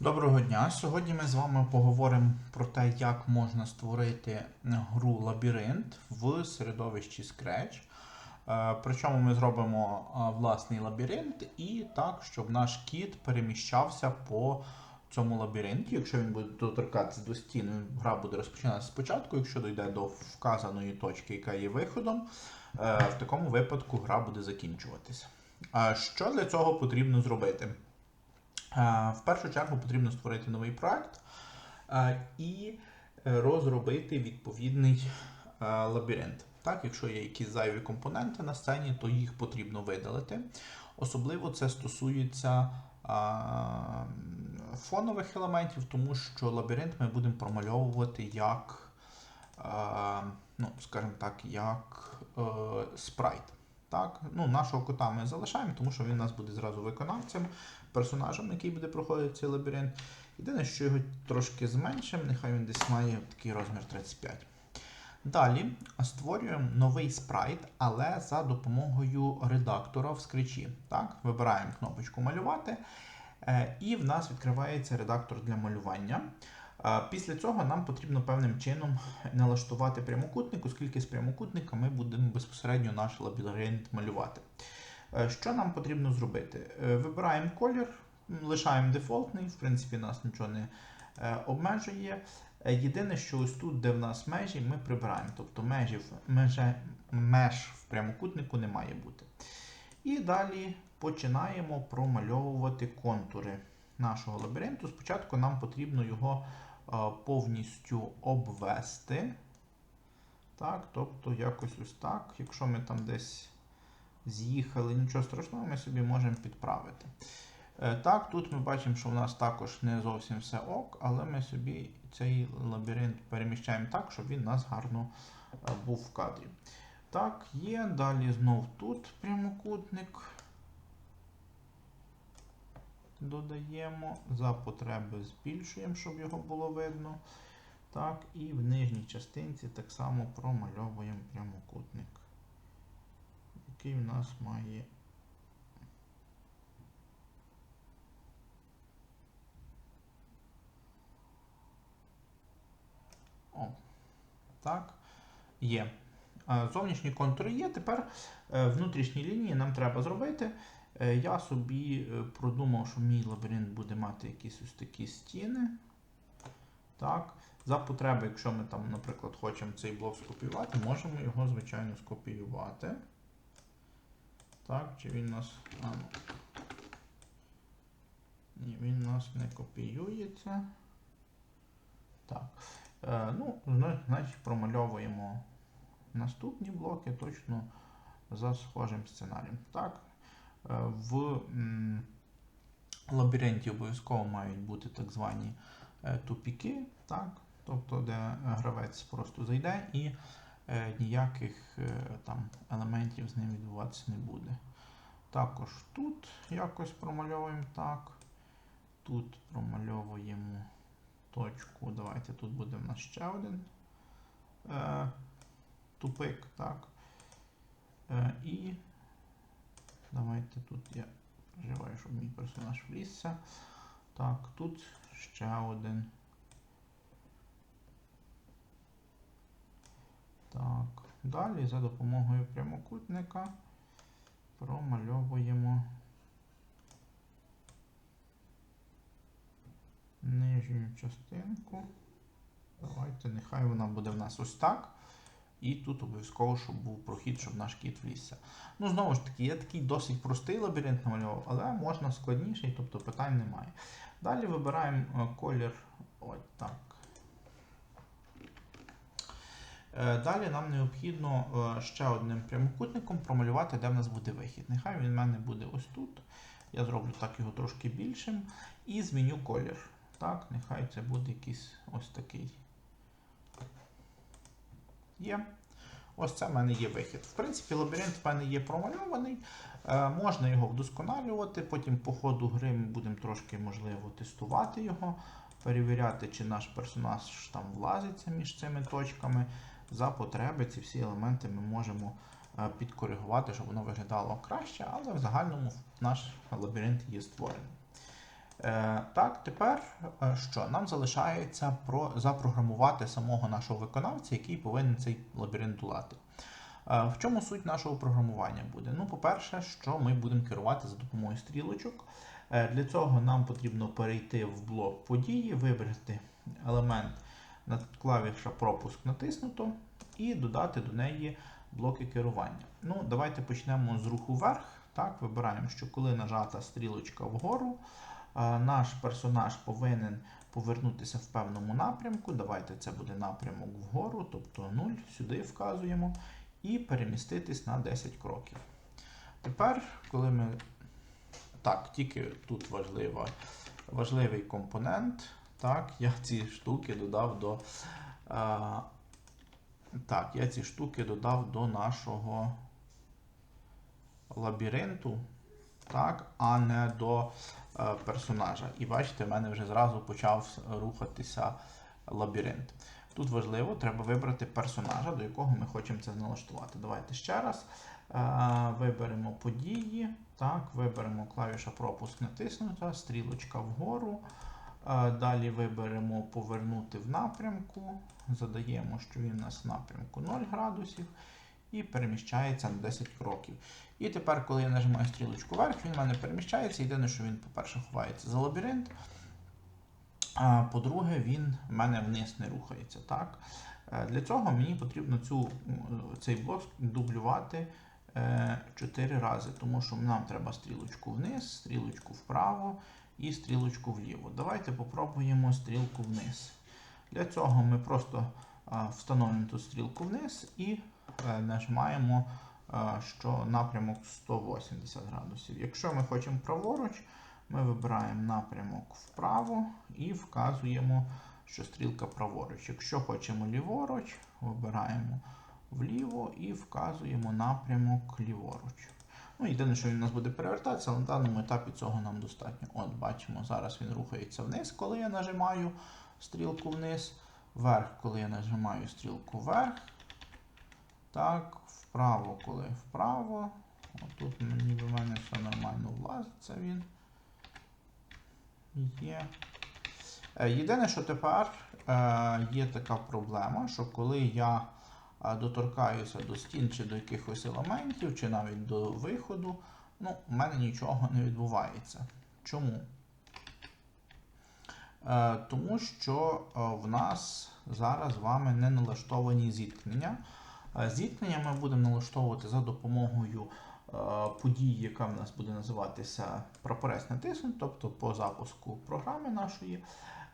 Доброго дня! Сьогодні ми з вами поговоримо про те, як можна створити гру лабіринт в середовищі Scratch. Е, Причому ми зробимо е, власний лабіринт і так, щоб наш кіт переміщався по цьому лабіринті. Якщо він буде доторкатися до стіни, гра буде розпочинатися спочатку. Якщо дійде до вказаної точки, яка є виходом, е, в такому випадку гра буде закінчуватися. Що для цього потрібно зробити? В першу чергу потрібно створити новий проект і е, розробити відповідний е, лабіринт. Так, якщо є якісь зайві компоненти на сцені, то їх потрібно видалити. Особливо це стосується фонових елементів, тому що лабіринт ми будемо промальовувати як, ну, скажімо так, як е, спрайт. Так? Ну, нашого кота ми залишаємо, тому що він у нас буде зразу виконавцем, персонажем, який буде проходити цей лабіринт. Єдине, що його трошки зменшимо, нехай він десь має такий розмір 35. Далі створюємо новий спрайт, але за допомогою редактора в скрічі. Так? Вибираємо кнопочку малювати, е, і в нас відкривається редактор для малювання. Е, Після цього нам потрібно певним чином налаштувати прямокутник, оскільки з прямокутника ми будемо безпосередньо наш лабіринт малювати. Е, Що нам потрібно зробити? Е, Вибираємо колір, лишаємо дефолтний, в принципі, нас нічого не е, обмежує. Єдине, що ось тут, де в нас межі, ми прибираємо. Тобто межі в, меже, меж в прямокутнику не має бути. І далі починаємо промальовувати контури нашого лабіринту. Спочатку нам потрібно його повністю обвести. Так, тобто якось ось так. Якщо ми там десь з'їхали, нічого страшного, ми собі можемо підправити. Е, Так, тут ми бачимо, що в нас також не зовсім все ок, але ми собі цей лабіринт переміщаємо так, щоб він у нас гарно е, був в кадрі. Так, є. Далі знов тут прямокутник. Додаємо, за потреби збільшуємо, щоб його було видно. Так, і в нижній частинці так само промальовуємо прямокутник, який в нас має О, так, є. Е, Зовнішні контури є. Тепер е, внутрішні лінії нам треба зробити. Е, Я собі е, продумав, що мій лабіринт буде мати якісь ось такі стіни. Так. За потреби, якщо ми там, наприклад, хочемо цей блок скопіювати, можемо його, звичайно, скопіювати. Так, чи він нас. А, ну. Ні, він нас не копіюється. Так. Е, ну, значить, промальовуємо наступні блоки точно за схожим сценарієм. Так. Е, в м, лабіринті обов'язково мають бути так звані е, тупіки, так? тобто, де гравець просто зайде і ніяких е, там елементів з ним відбуватися не буде. Також тут якось промальовуємо так. Тут промальовуємо точку. Давайте тут буде в нас ще один е, тупик. так. Е, і давайте тут я переживаю, щоб мій персонаж влізся. Так, тут ще один. Так, далі за допомогою прямокутника промальовуємо нижню частинку. Давайте, нехай вона буде в нас ось так. І тут обов'язково, щоб був прохід, щоб наш кіт влізся. Ну, знову ж таки, я такий досить простий лабіринт намалював, але можна складніший, тобто питань немає. Далі вибираємо е, колір. Ось так. Е, Далі нам необхідно е, ще одним прямокутником промалювати, де в нас буде вихід. Нехай він в мене буде ось тут. Я зроблю так його трошки більшим. І зміню колір. Так, нехай це буде якийсь ось такий. Є. Ось це в мене є вихід. В принципі, лабіринт в мене є промальований. Е, можна його вдосконалювати. Потім по ходу гри ми будемо трошки, можливо, тестувати його, перевіряти, чи наш персонаж там влазиться між цими точками. За потреби ці всі елементи ми можемо е, підкоригувати, щоб воно виглядало краще, але в загальному наш лабіринт є створений. Е, так, тепер е, що? Нам залишається про, запрограмувати самого нашого виконавця, який повинен цей лабіринт долати. В чому суть нашого програмування буде? Ну, по-перше, що ми будемо керувати за допомогою стрілочок. Для цього нам потрібно перейти в блок події, вибрати елемент над клавіша пропуск натиснуто і додати до неї блоки керування. Ну, давайте почнемо з руху вверх. Так, вибираємо, що коли нажата стрілочка вгору, наш персонаж повинен повернутися в певному напрямку. Давайте це буде напрямок вгору, тобто 0, сюди вказуємо, і переміститись на 10 кроків. Тепер, коли ми. Так, тільки тут важлива, важливий компонент. Так, я ці штуки додав до. А, так, я ці штуки додав до нашого лабіринту, так, а не до е, персонажа. І бачите, в мене вже зразу почав рухатися лабіринт. Тут важливо, треба вибрати персонажа, до якого ми хочемо це налаштувати. Давайте ще раз. Е, виберемо події. Так, виберемо клавіша пропуск натиснута, стрілочка вгору. Е, Далі виберемо повернути в напрямку. Задаємо, що він у нас в напрямку 0 градусів. І переміщається на 10 кроків. І тепер, коли я нажимаю стрілочку вверх, він в мене переміщається. Єдине, що він, по-перше, ховається за лабіринт. А по-друге, він в мене вниз не рухається. Так? Е, Для цього мені потрібно цю, цей блок дублювати 4 рази, тому що нам треба стрілочку вниз, стрілочку вправо і стрілочку вліво. Давайте попробуємо стрілку вниз. Для цього ми просто встановимо ту стрілку вниз і е, нажимаємо, що напрямок 180 градусів. Якщо ми хочемо праворуч, ми вибираємо напрямок вправо і вказуємо, що стрілка праворуч. Якщо хочемо ліворуч, вибираємо вліво і вказуємо напрямок ліворуч. Ну, єдине, що він у нас буде перевертатися, на даному етапі цього нам достатньо. От, бачимо, зараз він рухається вниз, коли я нажимаю стрілку вниз, вверх, коли я нажимаю стрілку вверх. Так, вправо, коли вправо. Отут ніби в мене все нормально влазить, це він є. Е, Єдине, що тепер е, є така проблема, що коли я доторкаюся до стін чи до якихось елементів, чи навіть до виходу, ну, в мене нічого не відбувається. Чому? Е, Тому що е, в нас зараз з вами не налаштовані зіткнення. Е, Зіткнення ми будемо налаштовувати за допомогою події, яка в нас буде називатися прапорець натиснуть, тобто по запуску програми нашої.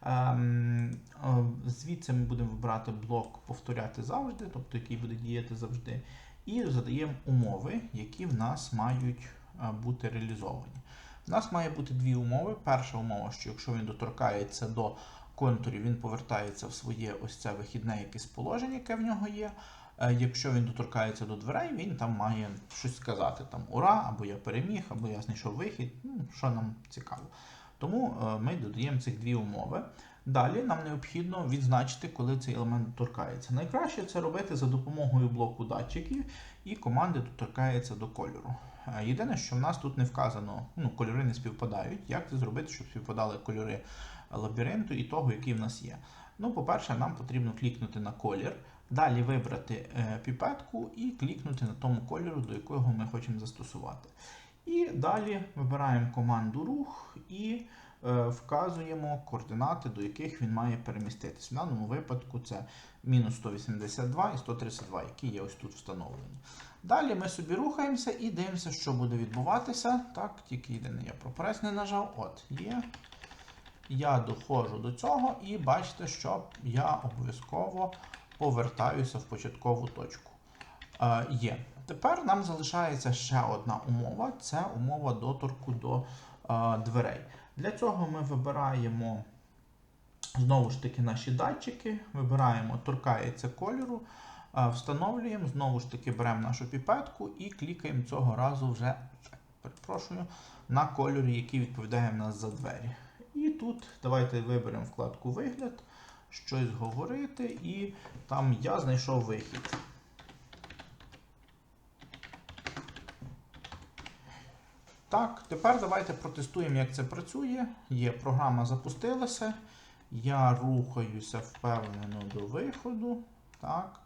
Ем, е, Звідси ми будемо вибирати блок повторяти завжди, тобто який буде діяти завжди, і задаємо умови, які в нас мають е, бути реалізовані. У нас має бути дві умови. Перша умова, що якщо він доторкається до контурів, він повертається в своє ось це вихідне якесь положення, яке в нього є. Е, Якщо він доторкається до дверей, він там має щось сказати: там Ура, або я переміг, або я знайшов вихід, ну, що нам цікаво. Тому е, ми додаємо цих дві умови. Далі нам необхідно відзначити, коли цей елемент доторкається. Найкраще це робити за допомогою блоку датчиків і команди доторкається до кольору. Е, Єдине, що в нас тут не вказано, ну, кольори не співпадають. Як це зробити, щоб співпадали кольори лабіринту і того, який в нас є? Ну, по-перше, нам потрібно клікнути на колір, далі вибрати е, піпетку і клікнути на тому кольору, до якого ми хочемо застосувати. І далі вибираємо команду рух і е, вказуємо координати, до яких він має переміститись. В даному випадку це мінус 182 і 132, які є ось тут встановлені. Далі ми собі рухаємося і дивимося, що буде відбуватися. Так, тільки єдине, я пропрес не нажав. От, є. Я доходжу до цього і бачите, що я обов'язково повертаюся в початкову точку. Е, є. Тепер нам залишається ще одна умова це умова доторку до е, дверей. Для цього ми вибираємо знову ж таки наші датчики, вибираємо торкається кольору, е, встановлюємо, знову ж таки беремо нашу піпетку і клікаємо цього разу вже перепрошую, на кольорі, який відповідає в нас за двері. І тут давайте виберемо вкладку Вигляд, щось говорити, і там я знайшов вихід. Так, тепер давайте протестуємо, як це працює. Є програма запустилася. Я рухаюся впевнено до виходу. Так.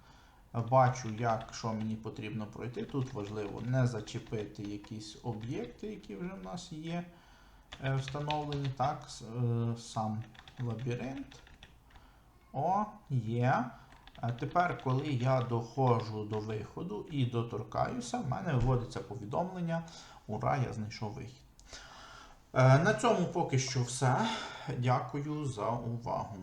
Бачу, як що мені потрібно пройти. Тут важливо не зачепити якісь об'єкти, які вже в нас є е, встановлені. Так, е, сам лабіринт. О, є. Тепер, коли я доходжу до виходу і доторкаюся, в мене виводиться повідомлення. Ура, я знайшов вихід. Е, На цьому поки що все. Дякую за увагу.